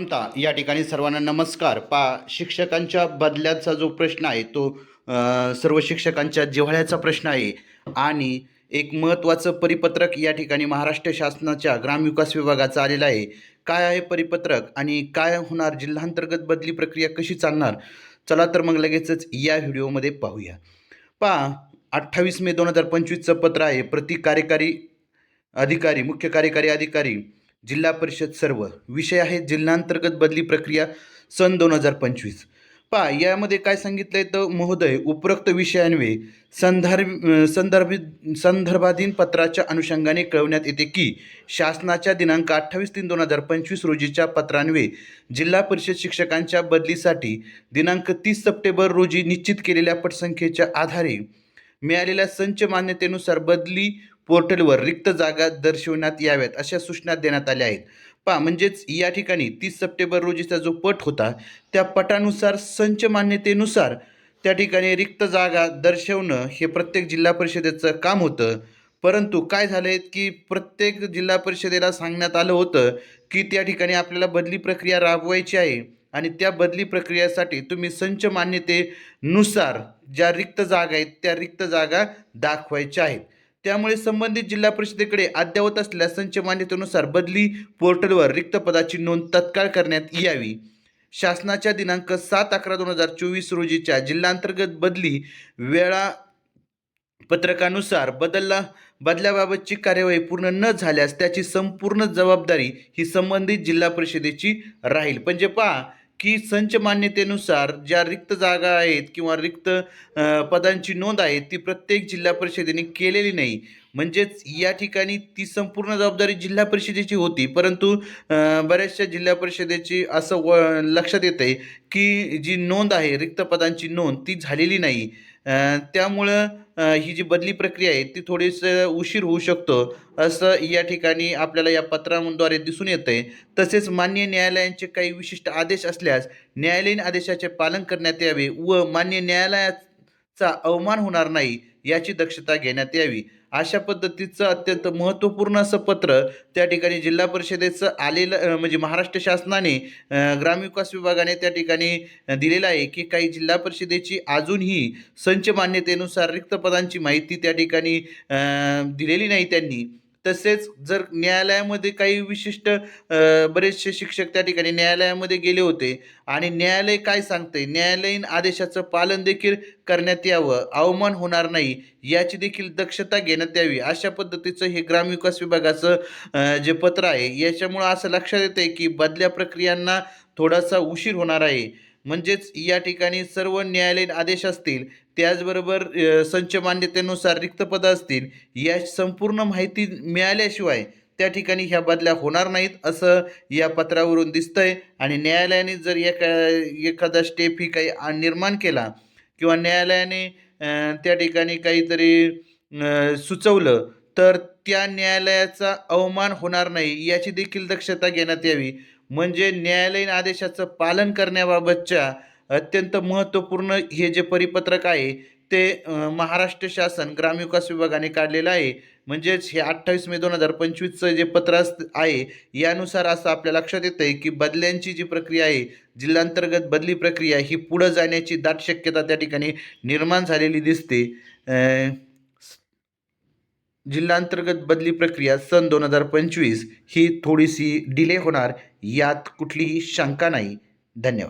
समता या ठिकाणी सर्वांना नमस्कार. पा शिक्षकांच्या बदल्याचा जो प्रश्न आहे तो सर्व शिक्षकांच्या जिव्हाळ्याचा प्रश्न आहे. आणि एक महत्त्वाचं परिपत्रक या ठिकाणी महाराष्ट्र शासनाच्या ग्रामविकास विभागाचं आलेलं आहे. काय आहे परिपत्रक आणि काय होणार? जिल्हांतर्गत बदली प्रक्रिया कशी चालणार? चला तर मग लगेचच या व्हिडिओमध्ये पाहूया. पहा अठ्ठावीस मे दोन हजार पंचवीसचं पत्र आहे. प्रति कार्यकारी अधिकारी मुख्य कार्यकारी अधिकारी जिल्हा परिषद सर्व विषय आहे जिल्हांतर्गत बदली प्रक्रिया सन दोन हजार पंचवीस. पा यामध्ये काय सांगितलं आहे तर महोदय उपरोक्त विषयान्वये संदर्भ संदर्भित संदर्भाधीन पत्राच्या अनुषंगाने कळवण्यात येते की शासनाच्या दिनांक अठ्ठावीस तीन दोन हजार पंचवीस रोजीच्या पत्रान्वये जिल्हा परिषद शिक्षकांच्या बदलीसाठी दिनांक तीस सप्टेंबर रोजी निश्चित केलेल्या पटसंख्येच्या आधारे मिळालेल्या संच मान्यतेनुसार बदली पोर्टलवर रिक्त जागा दर्शवण्यात याव्यात अशा सूचना देण्यात आल्या आहेत. पहा म्हणजेच या ठिकाणी तीस सप्टेंबर रोजीचा जो पट होता त्या पटानुसार संच मान्यतेनुसार त्या ठिकाणी रिक्त जागा दर्शवणं हे प्रत्येक जिल्हा परिषदेचं काम होतं. परंतु काय झालं आहे की प्रत्येक जिल्हा परिषदेला सांगण्यात आलं होतं की त्या ठिकाणी आपल्याला बदली प्रक्रिया राबवायची आहे आणि त्या बदली प्रक्रियेसाठी तुम्ही संच मान्यतेनुसार ज्या रिक्त जागा आहेत त्या रिक्त जागा दाखवायच्या आहेत. त्यामुळे संबंधित जिल्हा परिषदेकडे अद्ययावत असलेल्या संच मान्यतेनुसार बदली पोर्टलवर रिक्त पदाची नोंद तत्काळ करण्यात यावी. शासनाच्या दिनांक सात अकरा दोन हजार चोवीस रोजीच्या जिल्हांतर्गत बदली वेळा पत्रकानुसार बदलला बदल्याबाबतची कार्यवाही पूर्ण न झाल्यास त्याची संपूर्ण जबाबदारी ही संबंधित जिल्हा परिषदेची राहील. म्हणजे पहा की संच मान्यतेनुसार ज्या रिक्त जागा आहेत किंवा रिक्त पदांची नोंद आहे ती प्रत्येक जिल्हा परिषदेने केलेली नाही. म्हणजेच या ठिकाणी ती संपूर्ण जबाबदारी जिल्हा परिषदेची होती. परंतु बऱ्याचशा जिल्हा परिषदेची असं व लक्षात येतं आहे की जी नोंद आहे रिक्त पदांची नोंद ती झालेली नाही. त्यामुळं ही जी बदली प्रक्रिया आहे ती थोडीसं उशीर होऊ शकतो असं या ठिकाणी आपल्याला या पत्रांद्वारे दिसून येतं आहे तसेच मान्य न्यायालयांचे काही विशिष्ट आदेश असल्यास न्यायालयीन आदेशाचे पालन करण्यात यावे व मान्य न्यायालयाचा अवमान होणार नाही याची दक्षता घेण्यात यावी. अशा पद्धतीचं अत्यंत महत्त्वपूर्ण असं पत्र त्या ठिकाणी जिल्हा परिषदेचं आलेलं म्हणजे महाराष्ट्र शासनाने ग्रामविकास विभागाने त्या ठिकाणी दिलेलं आहे की काही जिल्हा परिषदेची अजूनही संच मान्यतेनुसार रिक्त पदांची माहिती त्या ठिकाणी दिलेली नाही त्यांनी. तसेच जर न्यायालयामध्ये काही विशिष्ट बरेचसे शिक्षक त्या ठिकाणी न्यायालयामध्ये गेले होते. आणि न्यायालय काय सांगते न्यायालयीन आदेशाचं पालन देखील करण्यात यावं. अवमान होणार नाही. याची देखील दक्षता घेण्यात यावी. अशा पद्धतीचं हे ग्रामविकास विभागाचं जे पत्र आहे याच्यामुळं असं लक्षात येतं आहे की बदल्या प्रक्रियांना थोडासा उशीर होणार आहे. म्हणजेच या ठिकाणी सर्व न्यायालयीन आदेश असतील त्याचबरोबर संच मान्यतेनुसार रिक्त पदं असतील या संपूर्ण माहिती मिळाल्याशिवाय त्या ठिकाणी ह्या बदल्या होणार नाहीत असं या पत्रावरून दिसतंय. आणि न्यायालयाने जर एका एखादा स्टेप ही काही निर्माण केला किंवा न्यायालयाने त्या ठिकाणी काहीतरी सुचवलं तर त्या न्यायालयाचा अवमान होणार नाही याची देखील दक्षता घेण्यात यावी. म्हणजे न्यायालयीन आदेशाचं पालन करण्याबाबतच्या अत्यंत महत्त्वपूर्ण हे जे परिपत्रक आहे ते महाराष्ट्र शासन ग्रामविकास विभागाने काढलेलं आहे. म्हणजेच हे अठ्ठावीस मे दोन हजार पंचवीसचं जे पत्र अस आहे यानुसार असं आपल्या लक्षात येतं आहे की बदल्यांची जी प्रक्रिया आहे जिल्हांतर्गत बदली प्रक्रिया ही पुढं जाण्याची दाट शक्यता त्या ठिकाणी निर्माण झालेली दिसते. जिल्हांतर्गत बदली प्रक्रिया सन दोन हजार पंचवीस ही थोडीशी डिले होणार यात कुठलीही शंका नाही. धन्यवाद.